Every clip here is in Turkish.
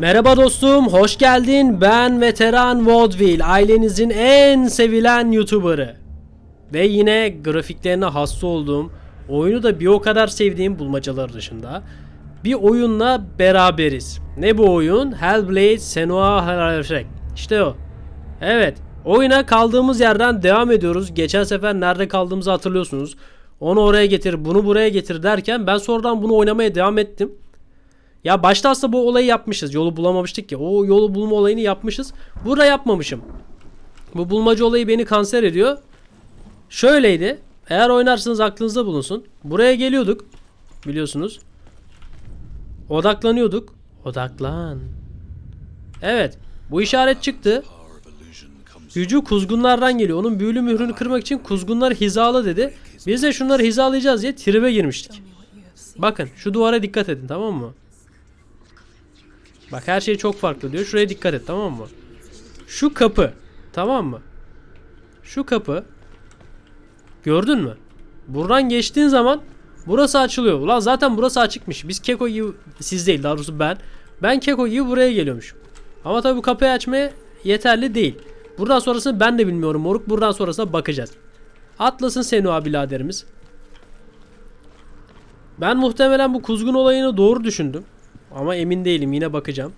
Merhaba dostum, hoş geldin. Ben Veteran Vaudeville, ailenizin en sevilen YouTuber'ı. Ve yine grafiklerine hasta olduğum, oyunu da bir o kadar sevdiğim bulmacalar dışında bir oyunla beraberiz. Ne bu oyun? Hellblade Senua Harashek. İşte o. Evet, oyuna kaldığımız yerden devam ediyoruz. Geçen sefer nerede kaldığımızı hatırlıyorsunuz. Onu oraya getir, bunu buraya getir derken ben sonradan bunu oynamaya devam ettim. Ya başta aslında bu olayı yapmışız. Yolu bulamamıştık ya. O yolu bulma olayını yapmışız. Burada yapmamışım. Bu bulmaca olayı beni kanser ediyor. Şöyleydi. Eğer oynarsınız aklınızda bulunsun. Buraya geliyorduk. Biliyorsunuz. Odaklanıyorduk. Odaklan. Evet. Bu işaret çıktı. Gücü kuzgunlardan geliyor. Onun büyülü mührünü kırmak için kuzgunlar hizalı dedi. Biz de şunları hizalayacağız diye tribe girmiştik. Bakın şu duvara dikkat edin tamam mı? Bak her şey çok farklı diyor. Şuraya dikkat et tamam mı? Şu kapı. Tamam mı? Şu kapı. Gördün mü? Buradan geçtiğin zaman burası açılıyor. Ulan zaten burası açıkmış. Biz Keko gibi siz değil daha doğrusu ben. Ben Keko gibi buraya geliyormuşum. Ama tabii bu kapıyı açmaya yeterli değil. Buradan sonrasını ben de bilmiyorum moruk. Buradan sonrasına bakacağız. Atlasın Senua biraderimiz. Ben muhtemelen bu kuzgun olayını doğru düşündüm. Ama emin değilim yine bakacağım.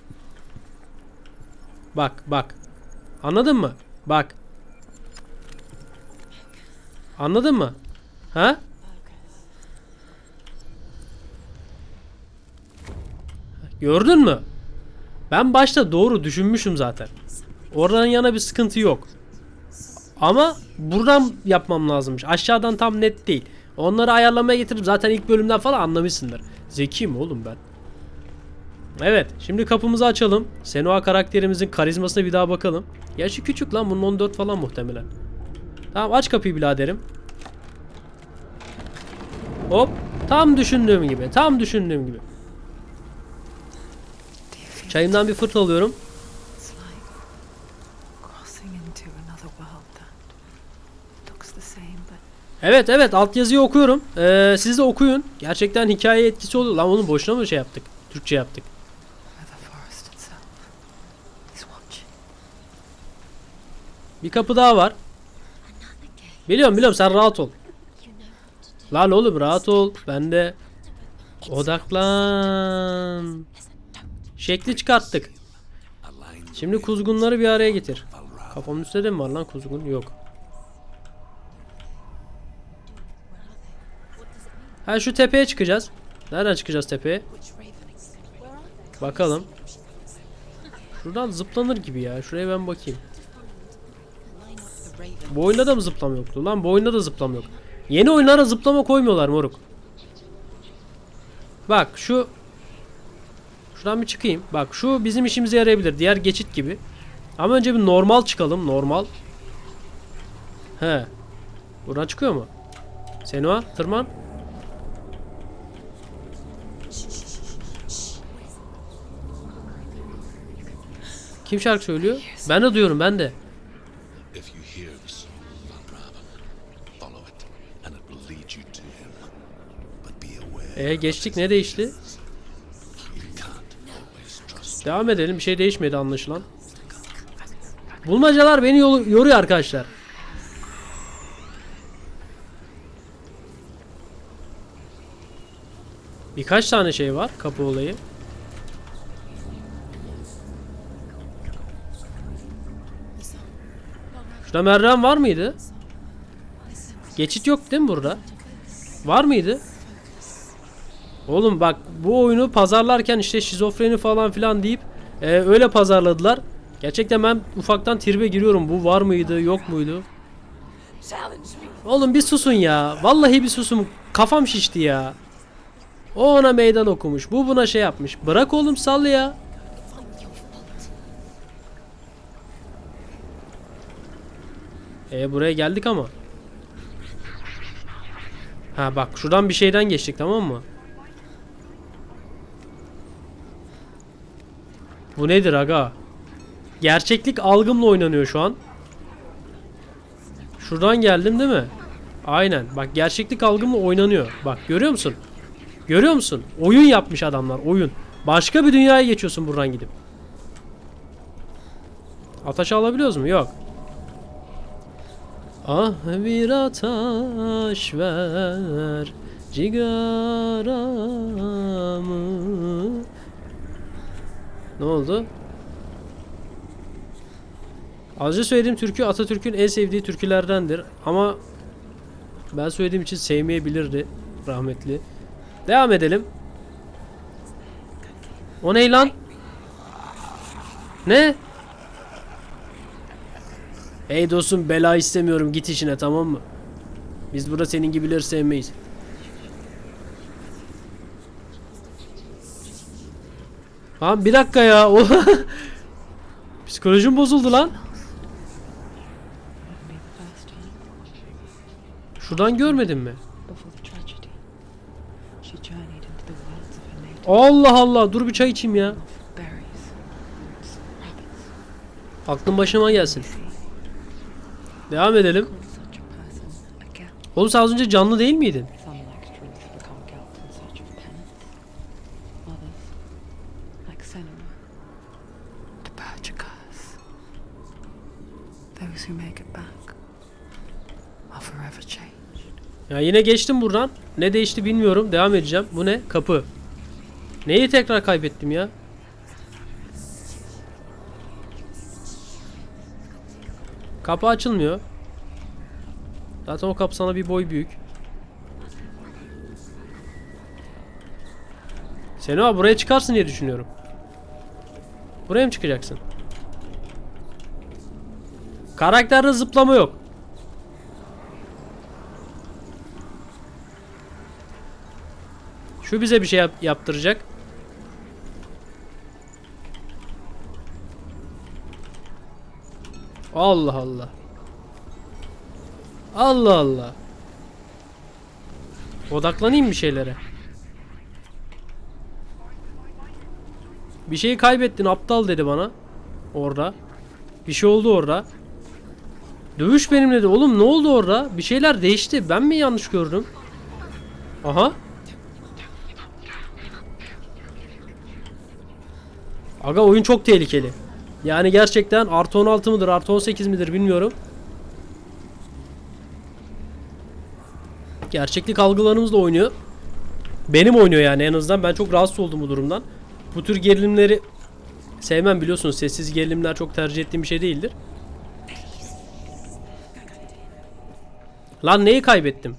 Bak bak. Anladın mı? Bak. Anladın mı? Ha? Gördün mü? Ben başta doğru düşünmüşüm zaten. Oradan yana bir sıkıntı yok. Ama buradan yapmam lazımmış. Aşağıdan tam net değil. Onları ayarlamaya getirip zaten ilk bölümden falan anlamışsındır. Zekiyim oğlum ben. Evet şimdi kapımızı açalım. Senua karakterimizin karizmasına bir daha bakalım. Yaşı küçük lan bunun 14 falan muhtemelen. Tamam aç kapıyı biraderim. Hop. Tam düşündüğüm gibi. Tam düşündüğüm gibi. Çayımdan bir fırt alıyorum. Evet evet altyazıyı okuyorum. Ee, siz de okuyun. Gerçekten hikaye etkisi oluyor. Lan oğlum boşuna mı şey yaptık? Türkçe yaptık. Bir kapı daha var. Biliyorum biliyorum sen rahat ol. Lan oğlum rahat ol. Ben de odaklan. Şekli çıkarttık. Şimdi kuzgunları bir araya getir. Kafamın üstte de mi var lan kuzgun? Yok. Ha şu tepeye çıkacağız. Nereden çıkacağız tepeye? Bakalım. Şuradan zıplanır gibi ya. Şuraya ben bakayım. Bu oyunda da mı zıplama yoktu? Lan bu oyunda da zıplama yok. Yeni oyunlara zıplama koymuyorlar moruk. Bak şu Şuradan bir çıkayım. Bak şu bizim işimize yarayabilir. Diğer geçit gibi. Ama önce bir normal çıkalım. Normal. He. Buradan çıkıyor mu? Senua tırman. Kim şarkı söylüyor? Ben de duyuyorum ben de. If you hear the song of Andravan, follow it, and it will lead you to him. But be aware, E geçtik ne değişti? Devam edelim. Bir şey değişmedi anlaşılan. Bulmacalar beni yoruyor arkadaşlar. Birkaç tane şey var kapı olayı. Şurada merdiven var mıydı? Geçit yok değil mi burada? Var mıydı? Oğlum bak bu oyunu pazarlarken işte şizofreni falan filan deyip e, öyle pazarladılar. Gerçekten ben ufaktan tribe giriyorum. Bu var mıydı yok muydu? Oğlum bir susun ya. Vallahi bir susun. Kafam şişti ya. O ona meydan okumuş. Bu buna şey yapmış. Bırak oğlum sal ya. E buraya geldik ama. Ha bak şuradan bir şeyden geçtik tamam mı? Bu nedir aga? Gerçeklik algımla oynanıyor şu an. Şuradan geldim değil mi? Aynen. Bak gerçeklik algımla oynanıyor. Bak görüyor musun? Görüyor musun? Oyun yapmış adamlar. Oyun. Başka bir dünyaya geçiyorsun buradan gidip. Ataş alabiliyoruz mu? Yok. Ah bir ataş ver cigaramı Ne oldu? Az önce söylediğim türkü Atatürk'ün en sevdiği türkülerdendir ama ben söylediğim için sevmeyebilirdi rahmetli. Devam edelim. O ne lan? Ne? Hey dostum bela istemiyorum git işine tamam mı? Biz burada senin gibileri sevmeyiz. Lan bir dakika ya. Psikolojim bozuldu lan. Şuradan görmedin mi? Allah Allah dur bir çay içeyim ya. Aklın başıma gelsin. Devam edelim. Oğlum sen az önce canlı değil miydin? Ya yine geçtim buradan. Ne değişti bilmiyorum. Devam edeceğim. Bu ne? Kapı. Neyi tekrar kaybettim ya? Kapı açılmıyor. Zaten o kapı sana bir boy büyük. Seni buraya çıkarsın diye düşünüyorum. Buraya mı çıkacaksın? Karakterde zıplama yok. Şu bize bir şey yap- yaptıracak. Allah Allah. Allah Allah. Odaklanayım bir şeylere. Bir şeyi kaybettin aptal dedi bana. Orada. Bir şey oldu orada. Dövüş benimle de. Oğlum ne oldu orada? Bir şeyler değişti. Ben mi yanlış gördüm? Aha. Aga oyun çok tehlikeli. Yani gerçekten artı 16 mıdır artı 18 midir bilmiyorum. Gerçeklik algılarımızla oynuyor. Benim oynuyor yani en azından. Ben çok rahatsız oldum bu durumdan. Bu tür gerilimleri sevmem biliyorsunuz. Sessiz gerilimler çok tercih ettiğim bir şey değildir. Lan neyi kaybettim?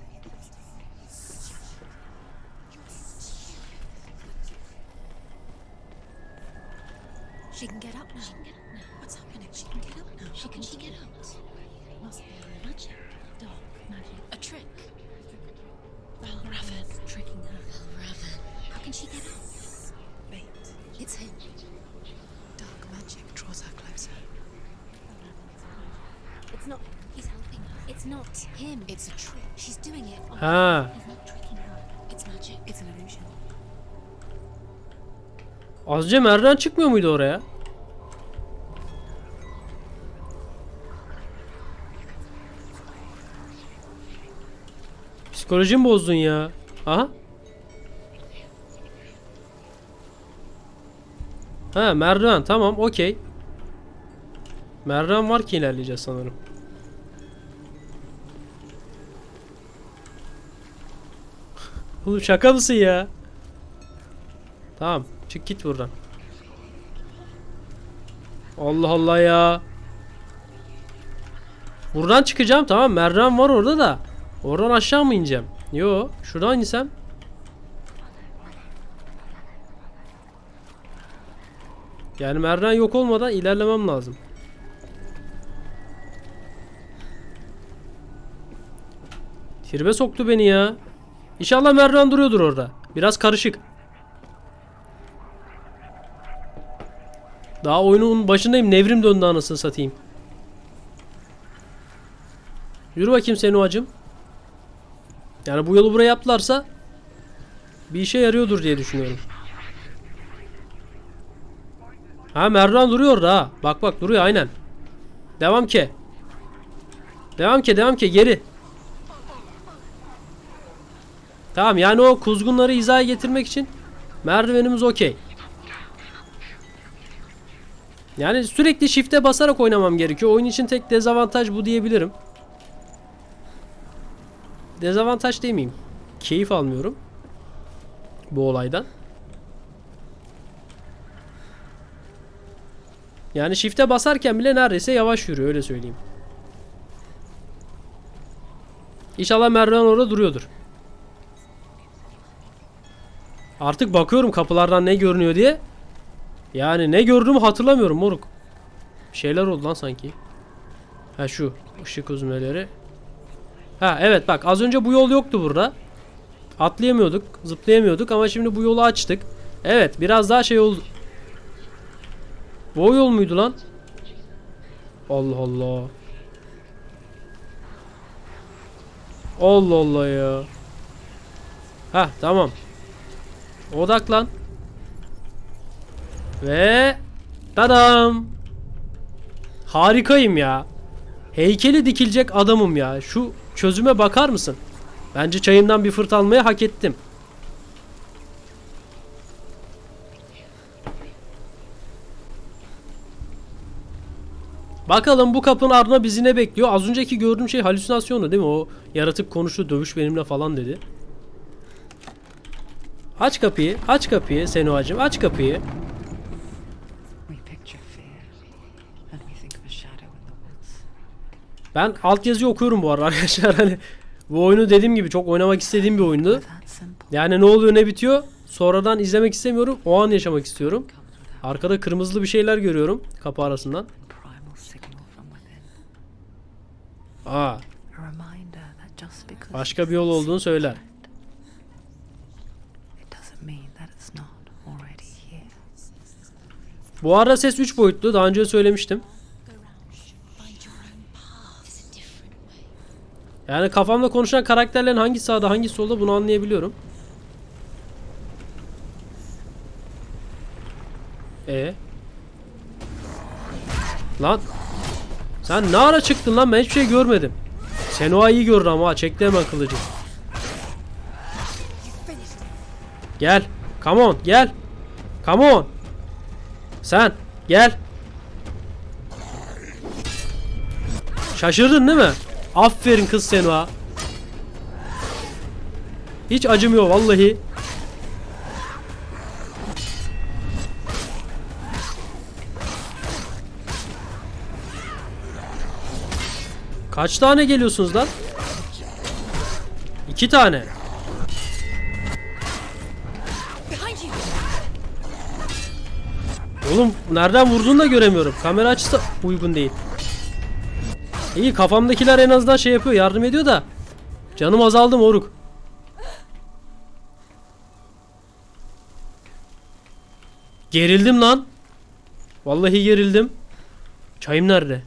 Az önce merdiven çıkmıyor muydu oraya? Psikolojimi bozdun ya. Aha. Ha merdiven tamam okey. Merdiven var ki ilerleyeceğiz sanırım. Oğlum şaka mısın ya? Tamam çık git buradan. Allah Allah ya. Buradan çıkacağım tamam merdiven var orada da. Oradan aşağı mı ineceğim? Yo şuradan insem. Yani merdiven yok olmadan ilerlemem lazım. Tribe soktu beni ya. İnşallah merdiven duruyordur orada. Biraz karışık. Daha oyunun başındayım. Nevrim döndü anasını satayım. Yürü bakayım senin o acım. Yani bu yolu buraya yaptılarsa bir işe yarıyordur diye düşünüyorum. Ha merdiven duruyor orada ha. Bak bak duruyor aynen. Devam ki. Devam ki devam ki geri. Tamam yani o kuzgunları hizaya getirmek için merdivenimiz okey. Yani sürekli shift'e basarak oynamam gerekiyor. Oyun için tek dezavantaj bu diyebilirim. Dezavantaj demeyeyim. Keyif almıyorum. Bu olaydan. Yani shift'e basarken bile neredeyse yavaş yürüyor öyle söyleyeyim. İnşallah merdiven orada duruyordur. Artık bakıyorum kapılardan ne görünüyor diye. Yani ne gördüğümü hatırlamıyorum moruk. Bir şeyler oldu lan sanki. Ha şu ışık uzmeleri. Ha evet bak az önce bu yol yoktu burada. Atlayamıyorduk, zıplayamıyorduk ama şimdi bu yolu açtık. Evet biraz daha şey oldu. Bu yol muydu lan? Allah Allah. Allah Allah ya. Ha tamam. Odaklan. Ve tadam. Harikayım ya. Heykeli dikilecek adamım ya. Şu çözüme bakar mısın? Bence çayımdan bir fırt almayı hak ettim. Bakalım bu kapının ardına bizi ne bekliyor? Az önceki gördüğüm şey halüsinasyonu değil mi? O yaratık konuştu dövüş benimle falan dedi. Aç kapıyı, aç kapıyı Senuacım, aç kapıyı. Ben altyazıyı okuyorum bu arada arkadaşlar. Hani bu oyunu dediğim gibi çok oynamak istediğim bir oyundu. Yani ne oluyor ne bitiyor sonradan izlemek istemiyorum. O an yaşamak istiyorum. Arkada kırmızılı bir şeyler görüyorum kapı arasından. Aa, başka bir yol olduğunu söyler. Bu arada ses 3 boyutlu. Daha önce söylemiştim. Yani kafamda konuşan karakterlerin hangi sağda hangi solda bunu anlayabiliyorum. E Lan Sen ne ara çıktın lan ben hiçbir şey görmedim. Senua iyi gördü ama çekti hemen kılıcı. Gel. Come on gel. Come on. Sen gel. Şaşırdın değil mi? Aferin kız Senua. Hiç acımıyor vallahi. Kaç tane geliyorsunuz lan? İki tane. Oğlum nereden vurduğunu da göremiyorum. Kamera açısı uygun değil. İyi kafamdakiler en azından şey yapıyor yardım ediyor da. Canım azaldı moruk. Gerildim lan. Vallahi gerildim. Çayım nerede?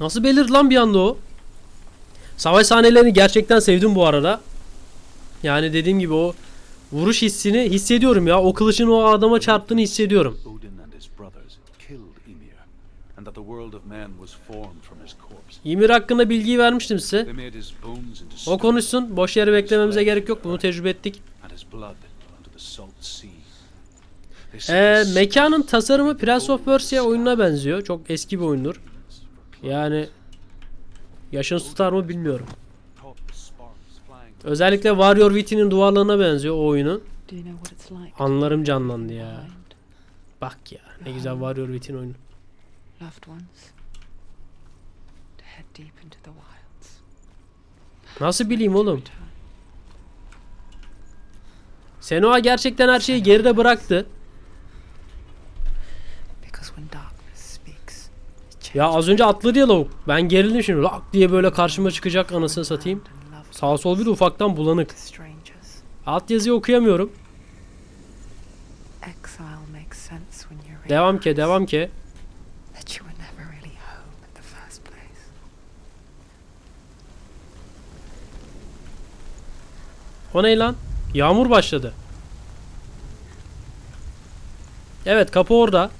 Nasıl belirdi lan bir anda o? Savaş sahnelerini gerçekten sevdim bu arada. Yani dediğim gibi o vuruş hissini hissediyorum ya. O kılıcın o adama çarptığını hissediyorum. Ymir, hakkında bilgiyi vermiştim size. O konuşsun. Boş yere beklememize gerek yok. Bunu tecrübe ettik. Ee, mekanın tasarımı Prince of Persia oyununa benziyor. Çok eski bir oyundur. Yani yaşın tutar mı bilmiyorum. Özellikle Warrior Witty'nin duvarlarına benziyor o oyunun. Anlarım canlandı ya. Bak ya ne güzel Warrior Witty'nin oyunu. Nasıl bileyim oğlum? Senua gerçekten her şeyi geride bıraktı. Ya az önce atladı ya lavuk. Ben gerildim şimdi. Lak diye böyle karşıma çıkacak anasını satayım. Sağ sol bir ufaktan bulanık. Alt yazıyı okuyamıyorum. Devam ke devam ke. O ne lan? Yağmur başladı. Evet kapı orada.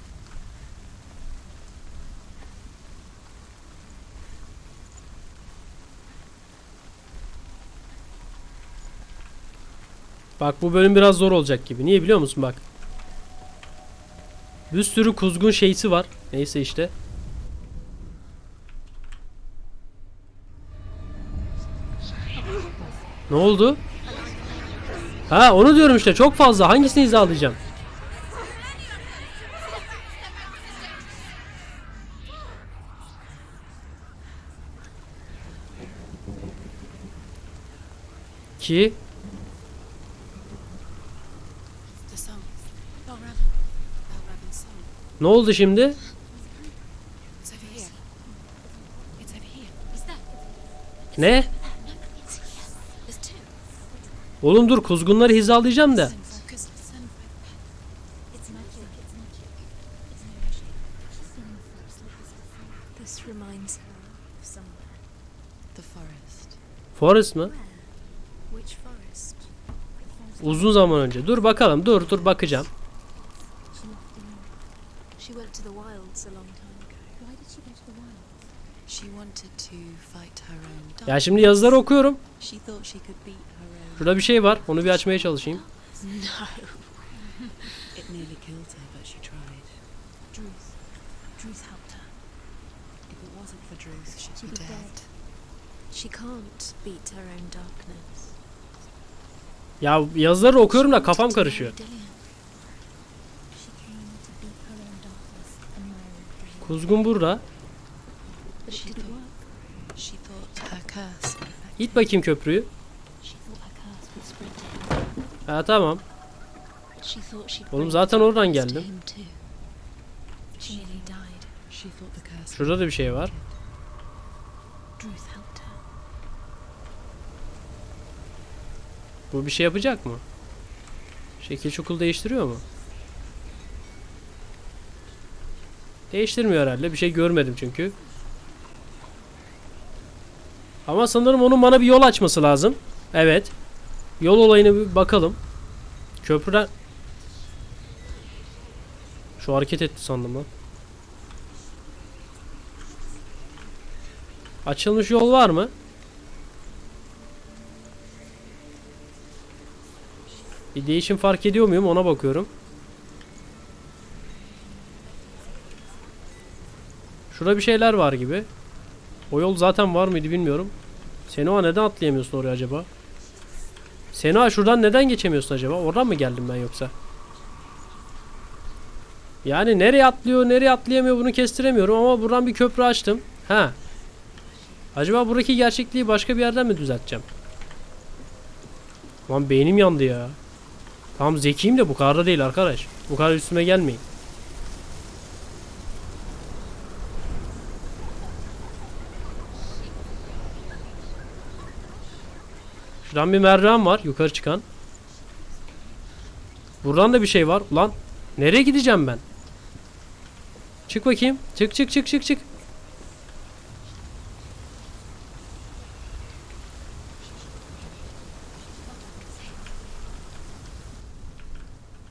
Bak bu bölüm biraz zor olacak gibi. Niye biliyor musun bak. Bir sürü kuzgun şeysi var. Neyse işte. Ne oldu? Ha onu diyorum işte çok fazla. Hangisini hizalayacağım? Ki ne oldu şimdi? It's over here. It's over here. Is that? Ne? Oğlum dur kuzgunları hizalayacağım da. Listen, focus. Listen. It's magic. It's magic. It's no magic. This reminds her of somewhere. The forest. Forest mı? Which forest? Uzun zaman önce. Dur bakalım. Dur dur bakacağım. She left alone. She went to the wilds a long time ago. Why did she go to the wilds? She wanted to fight her own Ya şimdi yazıları okuyorum. She thought she could beat her own. Şurada bir şey var. Onu bir açmaya çalışayım. No. it nearly killed her, but she tried. Druth. Druth helped her. If it wasn't for Druth, she'd, She'd be be dead. dead. She can't beat her own darkness. Ya yazıları okuyorum da kafam karışıyor. Kuzgun burada. İt bakayım köprüyü. Ha tamam. Oğlum zaten oradan geldim. Şurada da bir şey var. Druth helped her. Bu bir şey yapacak mı? Şekil şukul değiştiriyor mu? Değiştirmiyor herhalde. Bir şey görmedim çünkü. Ama sanırım onun bana bir yol açması lazım. Evet. Yol olayına bir bakalım. Köprüden... Şu hareket etti sandım lan. Açılmış yol var mı? Bir değişim fark ediyor muyum ona bakıyorum. Şurada bir şeyler var gibi. O yol zaten var mıydı bilmiyorum. Senoa neden atlayamıyorsun oraya acaba? Senoa şuradan neden geçemiyorsun acaba? Oradan mı geldim ben yoksa? Yani nereye atlıyor, nereye atlayamıyor bunu kestiremiyorum ama buradan bir köprü açtım. Ha. Acaba buradaki gerçekliği başka bir yerden mi düzelteceğim? Lan beynim yandı ya. Tamam zekiyim de bu kadar da değil arkadaş. Bu kadar üstüme gelmeyin. Şuradan bir merdiven var yukarı çıkan. Buradan da bir şey var. Ulan nereye gideceğim ben? Çık bakayım. Çık çık çık çık çık.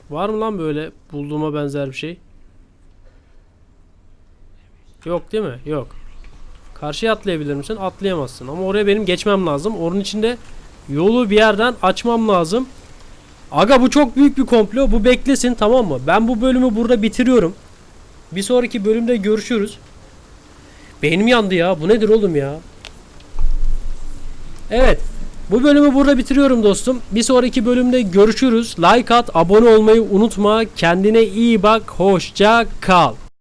Var mı lan böyle bulduğuma benzer bir şey? Yok değil mi? Yok. Karşıya atlayabilir misin? Atlayamazsın. Ama oraya benim geçmem lazım. Onun için de yolu bir yerden açmam lazım. Aga bu çok büyük bir komplo. Bu beklesin tamam mı? Ben bu bölümü burada bitiriyorum. Bir sonraki bölümde görüşürüz. Beynim yandı ya. Bu nedir oğlum ya? Evet. Bu bölümü burada bitiriyorum dostum. Bir sonraki bölümde görüşürüz. Like at, abone olmayı unutma. Kendine iyi bak. Hoşça kal.